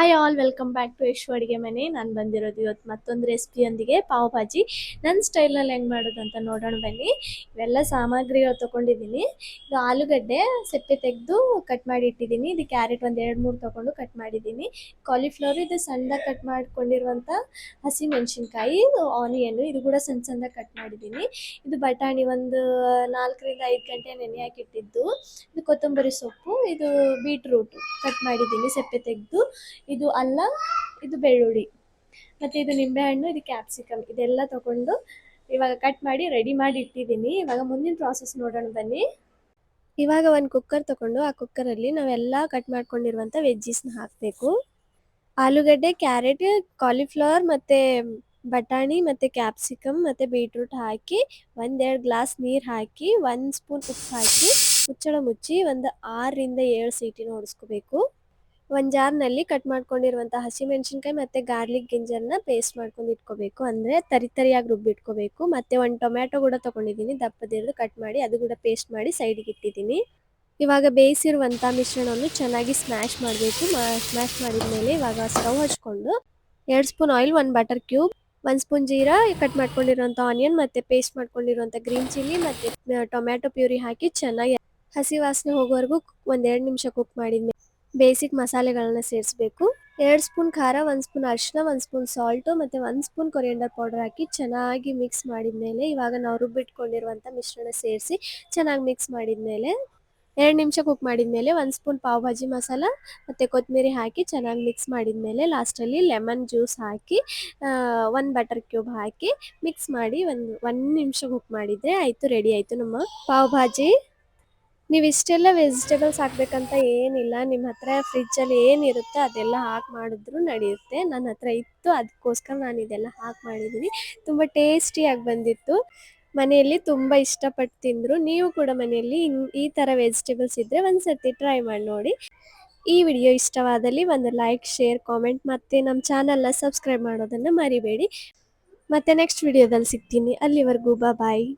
Hi all welcome back to Yashu ಅಡುಗೆ ಮನೆ ನಾನು ಬಂದಿರೋದು ಇವತ್ತು ಮತ್ತೊಂದು ರೆಸಿಪಿಯೊಂದಿಗೆ ಪಾವ್ ಭಾಜಿ ನನ್ನ ಸ್ಟೈಲಲ್ಲಿ ಹೆಂಗೆ ಮಾಡೋದು ಅಂತ ನೋಡೋಣ ಬನ್ನಿ. ಇವೆಲ್ಲ ಸಾಮಗ್ರಿಗಳು ತೊಗೊಂಡಿದ್ದೀನಿ. ಇದು ಆಲೂಗಡ್ಡೆ ಸೆಪ್ಪೆ ತೆಗೆದು ಕಟ್ ಮಾಡಿ ಇಟ್ಟಿದ್ದೀನಿ. ಇದು ಕ್ಯಾರೆಟ್ ಒಂದು ಎರಡು ಮೂರು ತೊಗೊಂಡು ಕಟ್ ಮಾಡಿದ್ದೀನಿ. ಕಾಲಿಫ್ಲವರ್ ಇದು ಸಣ್ಣದಾಗಿ ಕಟ್ ಮಾಡಿಕೊಂಡಿರುವಂಥ ಹಸಿ ಮೆಣಸಿನ್ಕಾಯಿ ಇದು ಆನಿಯನ್ ಇದು ಕೂಡ ಸಣ್ಣ ಸಣ್ಣದಾಗಿ ಕಟ್ ಮಾಡಿದ್ದೀನಿ. ಇದು ಬಟಾಣಿ ಒಂದು ನಾಲ್ಕರಿಂದ ಐದು ಗಂಟೆ ನೆನೆ ಹಾಕಿಟ್ಟಿದ್ದು. ಇದು ಕೊತ್ತಂಬರಿ ಸೊಪ್ಪು, ಇದು ಬೀಟ್ರೂಟ್ ಕಟ್ ಮಾಡಿದ್ದೀನಿ ಸೆಪ್ಪೆ ತೆಗೆದು. ಇದು ಅಲ್ಲ, ಇದು ಬೆಳ್ಳುಳ್ಳಿ. ಮತ್ತು ಇದು ನಿಂಬೆಹಣ್ಣು, ಇದು ಕ್ಯಾಪ್ಸಿಕಮ್ ಇದೆಲ್ಲ ತಗೊಂಡು ಇವಾಗ ಕಟ್ ಮಾಡಿ ರೆಡಿ ಮಾಡಿ ಇಟ್ಟಿದ್ದೀನಿ. ಇವಾಗ ಮುಂದಿನ ಪ್ರಾಸೆಸ್ ನೋಡೋಣ ಬನ್ನಿ. ಇವಾಗ ಒಂದು ಕುಕ್ಕರ್ ತಗೊಂಡು ಆ ಕುಕ್ಕರಲ್ಲಿ ನಾವೆಲ್ಲ ಕಟ್ ಮಾಡ್ಕೊಂಡಿರುವಂಥ ವೆಜ್ಜೀಸ್ನ ಹಾಕಬೇಕು. ಆಲೂಗಡ್ಡೆ ಕ್ಯಾರೆಟ್ ಕಾಲಿಫ್ಲವರ್ ಮತ್ತು ಬಟಾಣಿ ಮತ್ತು ಕ್ಯಾಪ್ಸಿಕಮ್ ಮತ್ತು ಬೀಟ್ರೂಟ್ ಹಾಕಿ ಒಂದೆರಡು ಗ್ಲಾಸ್ ನೀರು ಹಾಕಿ, ಒಂದು ಸ್ಪೂನ್ ಉಪ್ಪು ಹಾಕಿ ಮುಚ್ಚಳ ಮುಚ್ಚಿ ಒಂದು ಆರರಿಂದ ಏಳು ಸೀಟಿನ ಹೊಡಿಸ್ಕೋಬೇಕು ಒಂದು ಜಾರ್ನಲ್ಲಿ ಕಟ್ ಮಾಡ್ಕೊಂಡಿರುವಂತಹ ಹಸಿಮೆಣಸಿನ್ಕಾಯಿ ಮತ್ತೆ ಗಾರ್ಲಿಕ್ ಗಿಂಜರ್ನ ಪೇಸ್ಟ್ ಮಾಡ್ಕೊಂಡು ಇಟ್ಕೋಬೇಕು. ಅಂದ್ರೆ ತರಿ ತರಿಯಾಗಿ ರುಬ್ಬಿಟ್ಕೋಬೇಕು. ಮತ್ತೆ ಒಂದು ಟೊಮ್ಯಾಟೊ ಕೂಡ ತೊಗೊಂಡಿದ್ದೀನಿ. ದಪ್ಪದಿರದು ಕಟ್ ಮಾಡಿ ಅದು ಕೂಡ ಪೇಸ್ಟ್ ಮಾಡಿ ಸೈಡಿಗೆ ಇಟ್ಟಿದ್ದೀನಿ. ಇವಾಗ ಬೇಯಿಸಿರುವಂತಹ ಮಿಶ್ರಣವನ್ನು ಚೆನ್ನಾಗಿ ಸ್ಮ್ಯಾಶ್ ಮಾಡಬೇಕು. ಸ್ಮ್ಯಾಶ್ ಮಾಡಿದ ಮೇಲೆ ಇವಾಗ ಸ್ಟವ್ ಹಚ್ಕೊಂಡು ಎರಡು ಸ್ಪೂನ್ ಆಯಿಲ್, ಒಂದು ಬಟರ್ ಕ್ಯೂಬ್, ಒಂದು ಸ್ಪೂನ್ ಜೀರಾ, ಕಟ್ ಮಾಡ್ಕೊಂಡಿರುವಂಥ ಆನಿಯನ್ ಮತ್ತು ಪೇಸ್ಟ್ ಮಾಡ್ಕೊಂಡಿರುವಂಥ ಗ್ರೀನ್ ಚಿಲ್ಲಿ ಮತ್ತು ಟೊಮ್ಯಾಟೊ ಪ್ಯೂರಿ ಹಾಕಿ ಚೆನ್ನಾಗಿ ಹಸಿ ವಾಸನೆ ಹೋಗೋವರೆಗೂ ಒಂದೆರಡು ನಿಮಿಷ ಕುಕ್ ಮಾಡಿದ್ಮೇಲೆ ಬೇಸಿಕ್ ಮಸಾಲೆಗಳನ್ನ ಸೇರಿಸ್ಬೇಕು. ಎರಡು ಸ್ಪೂನ್ ಖಾರ, ಒಂದು ಸ್ಪೂನ್ ಅರಿಶಿನ ಒಂದು ಸ್ಪೂನ್ ಸಾಲ್ಟು ಮತ್ತು ಒಂದು ಸ್ಪೂನ್ ಕೊರಿಯಂಡರ್ ಪೌಡರ್ ಹಾಕಿ ಚೆನ್ನಾಗಿ ಮಿಕ್ಸ್ ಮಾಡಿದ ಮೇಲೆ ಇವಾಗ ನಾವು ರುಬ್ಬಿಟ್ಕೊಂಡಿರುವಂಥ ಮಿಶ್ರಣ ಸೇರಿಸಿ ಚೆನ್ನಾಗಿ ಮಿಕ್ಸ್ ಮಾಡಿದ ಮೇಲೆ ಎರಡು ನಿಮಿಷ ಕುಕ್ ಮಾಡಿದ ಮೇಲೆ ಒಂದು ಸ್ಪೂನ್ ಪಾವ್ ಭಾಜಿ ಮಸಾಲ ಮತ್ತು ಕೊತ್ತಂಬರಿ ಹಾಕಿ ಚೆನ್ನಾಗಿ ಮಿಕ್ಸ್ ಮಾಡಿದ ಮೇಲೆ ಲಾಸ್ಟಲ್ಲಿ ಲೆಮನ್ ಜ್ಯೂಸ್ ಹಾಕಿ ಒಂದು ಬಟರ್ ಕ್ಯೂಬ್ ಹಾಕಿ ಮಿಕ್ಸ್ ಮಾಡಿ ಒಂದು ಒಂದು ನಿಮಿಷ ಕುಕ್ ಮಾಡಿದರೆ ಆಯಿತು ರೆಡಿ ಆಯಿತು ನಮ್ಮ ಪಾವ್ ಭಾಜಿ. ನೀವು ಇಷ್ಟೆಲ್ಲ ವೆಜಿಟೇಬಲ್ಸ್ ಹಾಕ್ಬೇಕಂತ ಏನಿಲ್ಲ. ನಿಮ್ಮ ಹತ್ರ ಫ್ರಿಜ್ಜಲ್ಲಿ ಏನಿರುತ್ತೋ ಅದೆಲ್ಲ ಹಾಕಿ ಮಾಡಿದ್ರು ನಡೆಯುತ್ತೆ. ನನ್ನ ಹತ್ರ ಇತ್ತು ಅದಕ್ಕೋಸ್ಕರ ನಾನು ಇದೆಲ್ಲ ಹಾಕಿ ಮಾಡಿದ್ದೀನಿ ತುಂಬ ಟೇಸ್ಟಿಯಾಗಿ ಬಂದಿತ್ತು. ಮನೆಯಲ್ಲಿ ತುಂಬ ಇಷ್ಟಪಟ್ಟು ತಿಂದರು. ನೀವು ಕೂಡ ಮನೆಯಲ್ಲಿ ಈ ಥರ ವೆಜಿಟೇಬಲ್ಸ್ ಇದ್ದರೆ ಒಂದು ಸರ್ತಿ ಟ್ರೈ ಮಾಡಿ ನೋಡಿ. ಈ ವಿಡಿಯೋ ಇಷ್ಟವಾದಲ್ಲಿ ಒಂದು ಲೈಕ್ ಶೇರ್ ಕಾಮೆಂಟ್ ಮತ್ತು ನಮ್ಮ ಚಾನಲ್ನ ಸಬ್ಸ್ಕ್ರೈಬ್ ಮಾಡೋದನ್ನು ಮರಿಬೇಡಿ. ಮತ್ತು ನೆಕ್ಸ್ಟ್ ವಿಡಿಯೋದಲ್ಲಿ ಸಿಗ್ತೀನಿ. ಅಲ್ಲಿವರೆಗೂ ಬಾಯ್